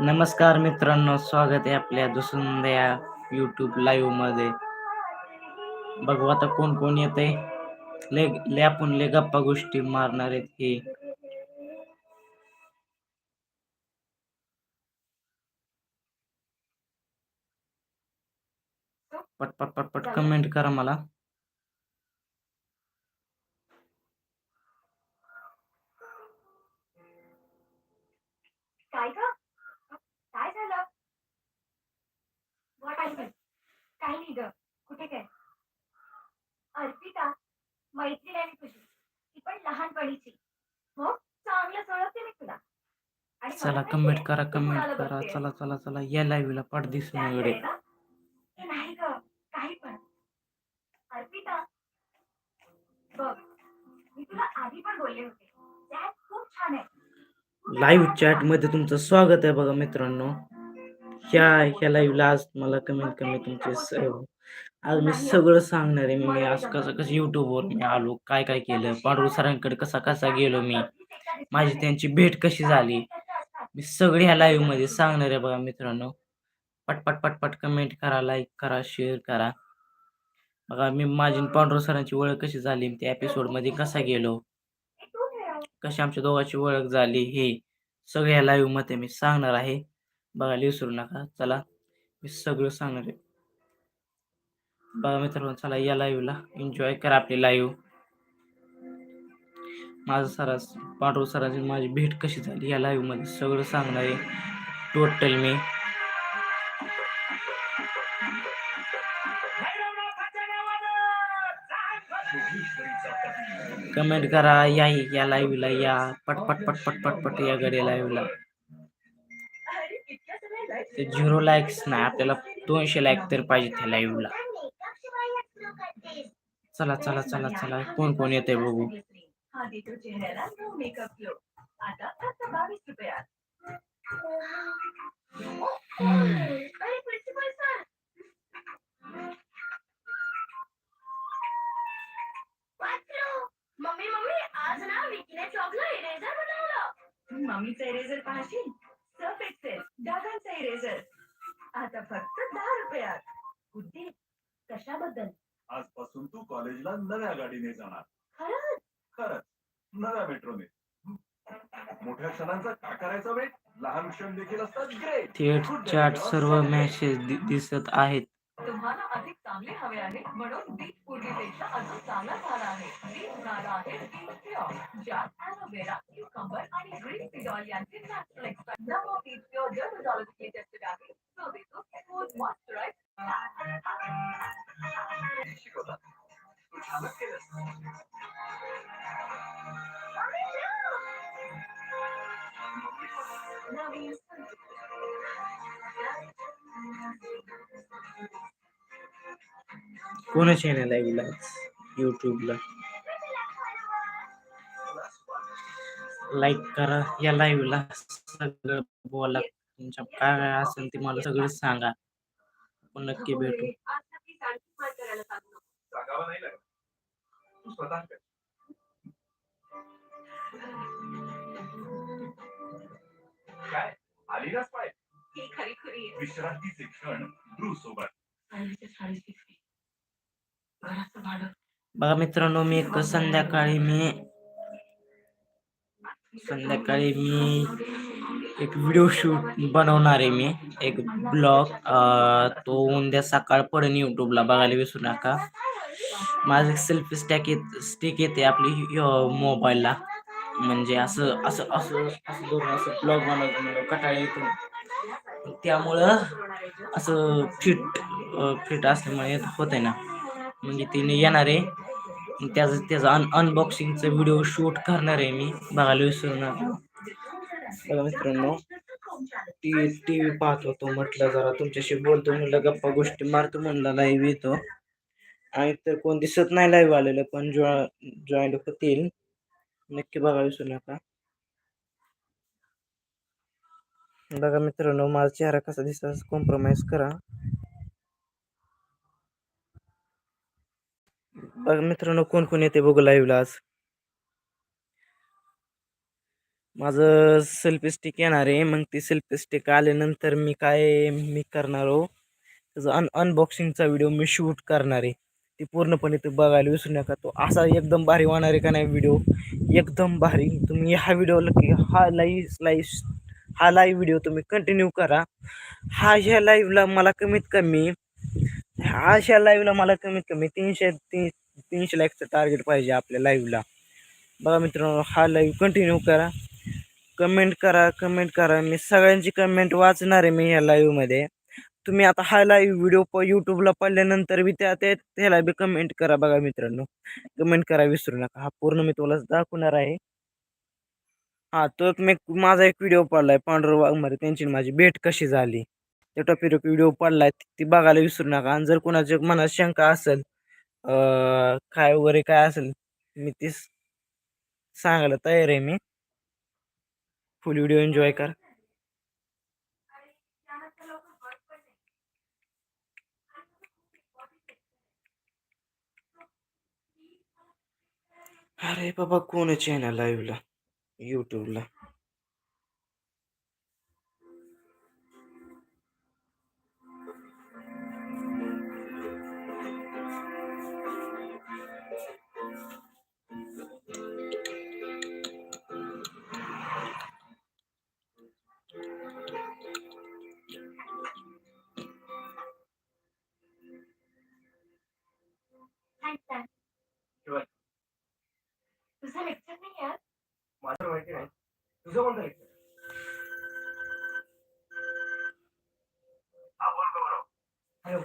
नमस्कार मित्रांनो स्वागत आहे आपल्या दुसऱ्या या युट्यूब लाईव्हमध्ये. बघू आता कोण कोण येते ले ले आपण ले गप्पा गोष्टी मारणार आहेत हे पटपट पटपट कमेंट करा मला. काय काय झालं What happened? काही नाही कुठे काय अर्पिता मैत्रीण आहे तुझी. ती पण लहानपणीची. हो चांगलं ओळखते मी तुला. चला कमेंट करा कमेंट करा. चला चला चला. या लाईव्हला पट दिसून एवढे. नाही ग. काही पण. अर्पिता बघ. मी तुला आधी पण बोलले होते. त्यात खूप छान आहे. लाईव्ह चॅटमध्ये तुमचं स्वागत आहे बघा मित्रांनो. ह्या ह्या लाईव्हला आज मला कमीत कमी तुमचे सर्व. आज मी सगळं सांगणार आहे मी आज कसं कसं युट्यूबवर मी आलो काय काय केलं पांडुर सरांकडे कसा कसा गेलो मी माझी त्यांची भेट कशी झाली मी सगळे ह्या लाईव्हमध्ये सांगणार आहे बघा मित्रांनो. पटपट पटपट कमेंट करा लाईक करा शेअर करा. बघा मी माझी पांडुर सरांची ओळख कशी झाली त्या एपिसोडमध्ये कसा गेलो कशी आमच्या दोघांची ओळख झाली हे सगळ्या लाईव्हमध्ये मी सांगणार आहे. बघायला विसरू नका चला मी सगळं सांगणार आहे. बघा मित्रांनो चला या लाईव्हला एन्जॉय करा आपली लाईव्ह माझं सरास पांडव सरांची माझी भेट कशी झाली या लाईव्हमध्ये? सगळं सांगणार आहे टोटल मी. कमेंट करा या या लाईव्हला या पटपट पटपट पटपट या गडे लाईव्हला झिरो लाईक्स नाही आपल्याला दोनशे लाईक तर पाहिजे त्या लाईव्हला चला चला चला चला. कोण कोण येते बघू? मम्मी मम्मी आज ना विकीने चॉकला इरेझर बनवलं मम्मीचा इरेझर पाहशील सर्फ एक्सेल दादांचा इरेझर आता फक्त दहा रुपयात बुद्धी कशाबद्दल आजपासून तू कॉलेजला नव्या गाडीने जाणार. खरंच? खरंच. नव्या मेट्रोने. मोठ्या क्षणांचा का करायचा वेट लहान क्षण देखील असतात. ग्रेट थेट चॅट सर्व मॅसेज दिसत आहेत. तुम्हाला अधिक चांगले हवे आहे म्हणून बीट पूर्वीपेक्षा अजून चांगला झाला आहे. बीट झाला आहे. बीट प्युअर ज्यात ॲलोवेरा क्युकंबर आणि ग्रीन फिडॉल यांचे नॅचरल एक्सट्रॅक्ट नवं बीट प्युअर डर्मोटॉलॉजिकली टेस्टेड आहे शिकवतात तू छानच केलंस नवीन कोणाच्या युट्यूबला लाईक करा या लाईव्हला सगळं बोला. तुमच्या काय काय असेल ते मला सगळं सांगा. आपण नक्की भेटू. सांगावं नाही लागत. तू स्वतः कर. काय? आली ना पाय ही खरी खरी ध्रुव सोबत. बघा मित्रांनो मी एक संध्याकाळी मी संध्याकाळी मी एक व्हिडिओ शूट बनवणार आहे मी. एक ब्लॉग तो उद्या सकाळ पडेल यूट्यूबला बघायला विसरू नका. माझं सेल्फी स्टॅक येत स्टिक येते आपली मोबाईलला म्हणजे असं असं असं असं धरून असं ब्लॉग बनवतो कटाळी कटाळा येतो. त्यामुळं असं फिट फिट असल्यामुळे होत आहे ना. म्हणजे तिने येणार आहे. त्याचं त्याचं अन अनबॉक्सिंगचं व्हिडिओ शूट करणार आहे मी. बघायला विसरू नका बघा मित्रांनो टी टी व्ही पाहत होतो म्हटलं जरा तुमच्याशी बोलतो म्हटलं गप्पा गोष्टी मारतो म्हणलं लाईव्ह येतो. आणि तर कोण दिसत नाही लाईव्ह आलेलं पण जॉ जॉईंट होतील. नक्की बघा विसरू नका. बघा मित्रांनो माझा चेहरा कसा दिसत कॉम्प्रोमाइज करा. बघा मित्रांनो कोण कोण येते बघू लाईव्हला आज. माझं सेल्फी स्टिक येणार आहे. मग ती सेल्फी स्टिक आल्यानंतर मी काय मी करणार हो? त्याचा अन अनबॉक्सिंगचा व्हिडिओ मी शूट करणार आहे. ती पूर्णपणे ते बघायला विसरू नका. तो असा एकदम भारी होणार आहे का नाही व्हिडिओ? एकदम भारी. तुम्ही हा व्हिडिओला की हा लाईव्ह लाईव्ह हा लाईव्ह व्हिडिओ तुम्ही कंटिन्यू करा. हा ह्या लाईव्हला मला कमीत कमी हा ह्या लाईव्हला मला कमीत कमी तीनशे तीन तीनशे लाईकचं टार्गेट पाहिजे आपल्या लाईव्हला बघा मित्रांनो हा लाईव्ह कंटिन्यू करा. कमेंट करा कमेंट करा. मी सगळ्यांची कमेंट वाचणार आहे मी ह्या लाईव्हमध्ये तुम्ही आता हा लाईव्ह व्हिडिओ प यूट्यूबला पडल्यानंतर बी त्या ते त्याला बी कमेंट करा बघा मित्रांनो. कमेंट करा विसरू नका. हा पूर्ण मी तुम्हाला दाखवणार आहे. हा तो मी माझा एक व्हिडिओ पडलाय पांढरं वाघमारे त्यांची माझी भेट कशी झाली? त्या टॉपिक व्हिडिओ पडलाय. ती बघायला विसरू नका. आणि जर कोणाच्या मनात शंका असेल काय वगैरे काय असेल मी ती सांगायला तयार आहे मी. फुल व्हिडिओ एन्जॉय करा. अरे बाबा कोणाची आहे ना लाईव्हला यूट्यूबला तुझा माझं माहिती नाही. तुझं कोणतं लेक्चर आपण हॅलो